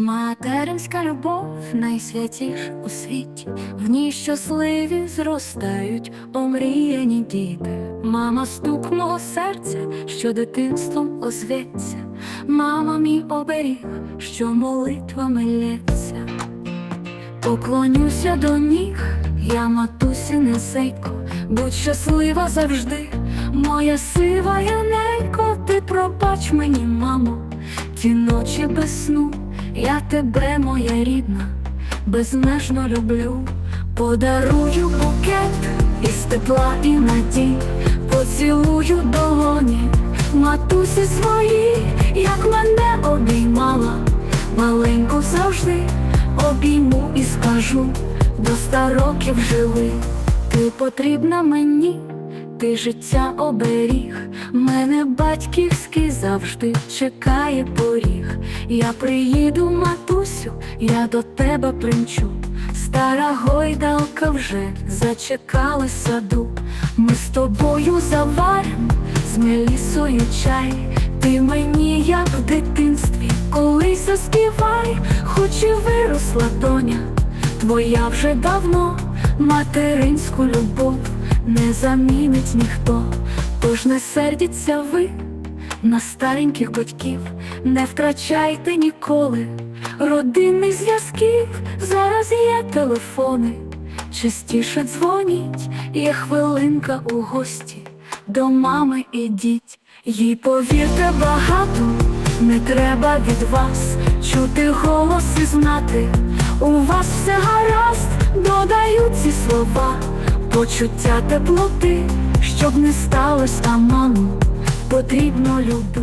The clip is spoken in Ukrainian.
Материнська любов найсвятіша у світі, в ній щасливі зростають омріяні діти. Мама стук мого серця, що дитинством озветься, мама мій оберіг, що молитвами лється. Поклонюся до ніг, я матусі несейко, будь щаслива завжди, моя сива янейко, ти пробач мені, мамо, ті ночі без сну, я тебе, моя рідна, безмежно люблю, подарую букет із тепла і надій, поцілую долоні, матусі свої, як мене обіймала, маленьку завжди обійму і скажу, до ста років живи, ти потрібна мені, ти життя оберіг, мене батьківський завжди чекає поріг. Я приїду, матусю, я до тебе примчу. Стара гойдалка вже зачекала саду. Ми з тобою заварим з мелісою чай. Ти мені, як в дитинстві, колись заспівай, хоч і виросла доня, твоя вже давно материнську любов не замінить ніхто, тож не сердіться ви на стареньких батьків, не втрачайте ніколи родинних зв'язків. Зараз є телефони, частіше дзвоніть, є хвилинка у гості. До мами ідіть, їй повірте багато, не треба від вас чути голос і знати. У вас все гаразд, додають ці слова, почуття теплоти, щоб не сталося, аману, потрібно любити.